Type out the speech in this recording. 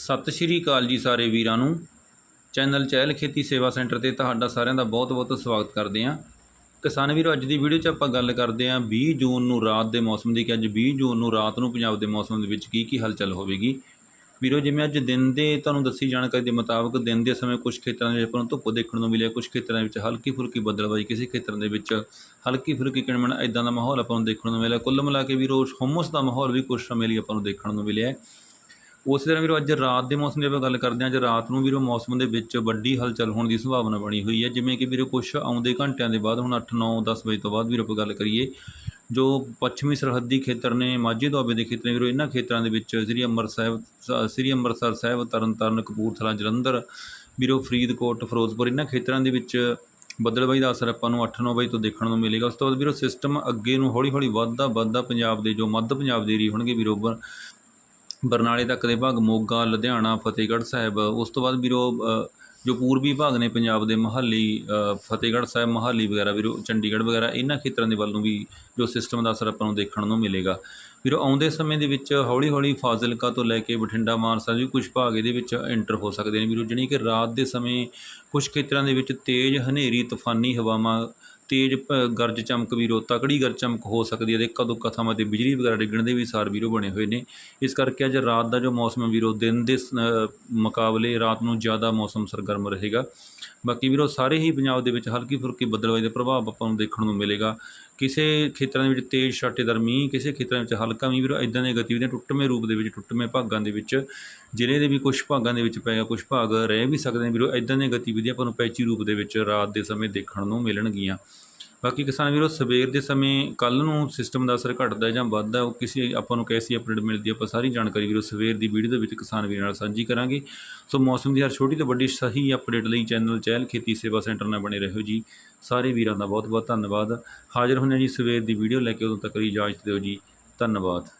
ਸਤਿ ਸ਼੍ਰੀ ਅਕਾਲ ਜੀ ਸਾਰੇ ਵੀਰਾਂ ਨੂੰ। ਚੈਨਲ ਚਹਿਲ ਖੇਤੀ ਸੇਵਾ ਸੈਂਟਰ ਤੇ ਤੁਹਾਡਾ ਸਾਰਿਆਂ ਦਾ ਬਹੁਤ-ਬਹੁਤ ਸਵਾਗਤ ਕਰਦੇ ਹਾਂ। ਕਿਸਾਨ ਵੀਰੋ, ਅੱਜ ਦੀ ਵੀਡੀਓ 'ਚ ਆਪਾਂ ਗੱਲ ਕਰਦੇ ਹਾਂ 20 ਜੂਨ ਨੂੰ ਰਾਤ ਦੇ ਮੌਸਮ ਦੀ ਕਿ ਅੱਜ 20 ਜੂਨ ਨੂੰ ਰਾਤ ਨੂੰ ਪੰਜਾਬ ਦੇ ਮੌਸਮ ਦੇ ਵਿੱਚ ਕੀ ਕੀ ਹਲਚਲ ਹੋਵੇਗੀ। ਵੀਰੋ, ਜਿਵੇਂ ਅੱਜ ਦਿਨ ਦੇ ਤੁਹਾਨੂੰ ਦੱਸੀ ਜਾਣਕਾਰੀ ਦੇ ਮੁਤਾਬਕ ਦਿਨ ਦੇ ਸਮੇਂ ਕੁਝ ਖੇਤਰਾਂ ਦੇ ਵਿੱਚ ਆਪਾਂ ਨੂੰ ਧੁੱਪ ਦੇਖਣ ਨੂੰ ਮਿਲਿਆ ਕੁਝ ਖੇਤਰਾਂ ਦੇ ਵਿੱਚ ਹਲਕੀ ਫੁਲਕੀ ਬੱਦਲਬਾਈ ਕਿਸੇ ਖੇਤਰਾਂ ਦੇ ਵਿੱਚ ਹਲਕੀ ਫੁਲਕੀ ਕਿਣਮਣ ਇਦਾਂ ਦਾ ਮਾਹੌਲ ਆਪਾਂ ਨੂੰ ਦੇਖਣ ਨੂੰ ਮਿਲਿਆ। ਕੁੱਲ ਮਿਲਾ ਕੇ ਵੀਰੋ, ਹੁਮਸ ਦਾ ਮਾਹੌਲ ਵੀ ਕੁਝ ਸਮੇਂ ਲਈ ਆਪਾਂ ਨੂੰ ਦੇਖਣ ਨੂੰ ਮਿਲਿਆ। ਉਸੇ ਤਰ੍ਹਾਂ ਵੀਰੋ ਅੱਜ ਰਾਤ ਦੇ ਮੌਸਮ ਦੀ ਆਪਾਂ ਗੱਲ ਕਰਦੇ ਹਾਂ, ਅੱਜ ਰਾਤ ਨੂੰ ਵੀਰੋ ਮੌਸਮ ਦੇ ਵਿੱਚ ਵੱਡੀ ਹਲਚਲ ਹੋਣ ਦੀ ਸੰਭਾਵਨਾ ਬਣੀ ਹੋਈ ਹੈ, ਜਿਵੇਂ ਕਿ ਵੀਰੋ ਕੁਝ ਆਉਂਦੇ ਘੰਟਿਆਂ ਦੇ ਬਾਅਦ, ਹੁਣ 8 9 10 ਵਜੇ ਤੋਂ ਬਾਅਦ ਵੀਰੋ ਆਪਾਂ ਗੱਲ ਕਰੀਏ, ਜੋ ਪੱਛਮੀ ਸਰਹੱਦੀ ਖੇਤਰ ਨੇ, ਮਾਝੇ ਦੁਆਬੇ ਦੇ ਖੇਤਰ ਨੇ ਵੀਰੋ, ਇਹਨਾਂ ਖੇਤਰਾਂ ਦੇ ਵਿੱਚ ਸ੍ਰੀ ਅੰਮ੍ਰਿਤਸਰ ਸਾਹਿਬ ਸ੍ਰੀ ਅੰਮ੍ਰਿਤਸਰ ਸਾਹਿਬ, ਤਰਨਤਾਰਨ, ਕਪੂਰਥਲਾ, ਜਲੰਧਰ, ਵੀਰੋ ਫਰੀਦਕੋਟ, ਫਿਰੋਜ਼ਪੁਰ, ਇਹਨਾਂ ਖੇਤਰਾਂ ਦੇ ਵਿੱਚ ਬੱਦਲਬਾਈ ਦਾ ਅਸਰ ਆਪਾਂ ਨੂੰ 8-9 ਵਜੇ ਤੋਂ ਦੇਖਣ ਨੂੰ ਮਿਲੇਗਾ। ਉਸ ਤੋਂ ਬਾਅਦ ਵੀਰੋ ਸਿਸਟਮ ਅੱਗੇ ਨੂੰ ਹੌਲੀ-ਹੌਲੀ ਵੱਧਦਾ ਵੱਧਦਾ ਪੰਜਾਬ ਦੇ, ਜੋ ਮੱਧ ਪੰਜਾਬ ਦੇ ਏਰੀਏ ਹੋਣਗੇ ਵੀਰੋ ਬਰਨਾਲੇ ਤੱਕ ਦੇ ਭਾਗ ਮੋਗਾ, ਲੁਧਿਆਣਾ, ਫਤਿਹਗੜ੍ਹ ਸਾਹਿਬ, ਉਸ ਤੋਂ ਬਾਅਦ ਵੀਰੋ ਜੋ ਪੂਰਬੀ ਭਾਗ ਨੇ ਪੰਜਾਬ ਦੇ ਮਹਾਲੀ ਫਤਿਹਗੜ੍ਹ ਸਾਹਿਬ ਮਹਾਲੀ ਵਗੈਰਾ ਵੀਰੋ, ਚੰਡੀਗੜ੍ਹ ਵਗੈਰਾ, ਇਹਨਾਂ ਖੇਤਰਾਂ ਦੇ ਵੱਲ ਨੂੰ ਵੀ ਜੋ ਸਿਸਟਮ ਦਾ ਅਸਰ ਆਪਾਂ ਨੂੰ ਦੇਖਣ ਨੂੰ ਮਿਲੇਗਾ। ਵੀਰੋ, ਆਉਂਦੇ ਸਮੇਂ ਦੇ ਵਿੱਚ ਹੌਲੀ-ਹੌਲੀ ਫਾਜ਼ਿਲਕਾ ਤੋਂ ਲੈ ਕੇ ਬਠਿੰਡਾ, ਮਾਨਸਾ ਵੀ ਕੁਝ ਭਾਗ ਇਹਦੇ ਵਿੱਚ ਐਂਟਰ ਹੋ ਸਕਦੇ ਨੇ ਵੀਰੋ, ਜਾਣੀ ਕਿ ਰਾਤ ਦੇ ਸਮੇਂ ਕੁਝ ਖੇਤਰਾਂ ਦੇ ਵਿੱਚ ਤੇਜ਼ ਹਨੇਰੀ, ਤੂਫਾਨੀ ਹਵਾਵਾਂ ਤੇਜ਼ ਭ- ਗਰਜ ਚਮਕ ਵੀਰੋ ਤਕੜੀ ਗਰਜ ਚਮਕ ਹੋ ਸਕਦੀ ਹੈ ਤੇ ਕਦੋਂ ਕਥਾਵਾਂ ਤੇ ਬਿਜਲੀ ਵਗੈਰਾ ਡਿੱਗਣ ਦੇ ਵੀ ਸਾਰ ਵੀਰੋ ਬਣੇ ਹੋਏ ਨੇ। ਇਸ ਕਰਕੇ ਅੱਜ ਰਾਤ ਦਾ ਜੋ ਮੌਸਮ ਹੈ ਵੀਰੋ, ਦਿਨ ਦੇ ਮੁਕਾਬਲੇ ਰਾਤ ਨੂੰ ਜ਼ਿਆਦਾ ਮੌਸਮ ਸਰਗਰਮ ਰਹੇਗਾ। ਬਾਕੀ ਵੀਰੋ, ਸਾਰੇ ਹੀ ਪੰਜਾਬ ਦੇ ਵਿੱਚ ਹਲਕੀ ਫੁਲਕੀ ਬੱਦਲਬਾਈ ਦਾ ਪ੍ਰਭਾਵ ਆਪਾਂ ਨੂੰ ਦੇਖਣ ਨੂੰ ਮਿਲੇਗਾ। ਕਿਸੇ ਖੇਤਰਾਂ ਦੇ ਵਿੱਚ ਤੇਜ਼ ਛਾਟੇਦਾਰ ਮੀਂਹ, ਕਿਸੇ ਖੇਤਰਾਂ ਵਿੱਚ ਹਲਕਾ ਮੀਂਹ, ਵੀਰੋ ਇਦਾਂ ਦੀਆਂ ਗਤੀਵਿਧੀਆਂ ਟੁੱਟਵੇਂ ਰੂਪ ਦੇ ਵਿੱਚ, ਟੁੱਟਵੇਂ ਭਾਗਾਂ ਦੇ ਵਿੱਚ, ਜ਼ਿਲ੍ਹੇ ਦੇ ਵੀ ਕੁਝ ਭਾਗਾਂ ਦੇ ਵਿੱਚ ਪਏਗਾ ਕੁਝ ਭਾਗ ਰਹਿ ਵੀ ਸਕਦੇ ਨੇ। ਵੀਰੋ ਇਦਾਂ ਦੀਆਂ ਗਤੀਵਿਧੀਆਂ ਆਪਾਂ ਨੂੰ ਪੈਚੀ ਰੂਪ ਦੇ ਵਿੱਚ ਰਾਤ ਦੇ ਸਮੇਂ ਦੇਖਣ ਨੂੰ ਮਿਲਣਗੀਆਂ। ਬਾਕੀ ਕਿਸਾਨ ਵੀਰੋ, ਸਵੇਰ ਦੇ ਸਮੇਂ ਕੱਲ ਨੂੰ ਸਿਸਟਮ ਦਾ ਅਸਰ ਘਟਦਾ ਜਾਂ ਵੱਧਦਾ, ਉਹ ਕਿਸੇ ਆਪਾਂ ਨੂੰ ਕੈਸੀ ਅਪਡੇਟ ਮਿਲਦੀ ਆਪਾਂ ਸਾਰੀ ਜਾਣਕਾਰੀ ਵੀਰੋ ਸਵੇਰ ਦੀ ਵੀਡੀਓ ਦੇ ਵਿੱਚ ਕਿਸਾਨ ਵੀਰਾਂ ਨਾਲ ਸਾਂਝੀ ਕਰਾਂਗੇ। ਸੋ ਮੌਸਮ ਦੀ ਹਰ ਛੋਟੀ ਤੋਂ ਵੱਡੀ ਸਹੀ ਅਪਡੇਟ ਲਈ ਚੈਨਲ ਚਹਿਲ ਖੇਤੀ ਸੇਵਾ ਸੈਂਟਰ ਨਾਲ ਬਣੇ ਰਹੋ ਜੀ। ਸਾਰੇ ਵੀਰਾਂ ਦਾ ਬਹੁਤ ਬਹੁਤ ਧੰਨਵਾਦ। ਹਾਜ਼ਰ ਹੁੰਦੇ ਹਾਂ ਜੀ ਸਵੇਰ ਦੀ ਵੀਡੀਓ ਲੈ ਕੇ, ਉਦੋਂ ਤੱਕ ਲਈ ਇਜਾਜ਼ਤ ਦਿਓ ਜੀ। ਧੰਨਵਾਦ।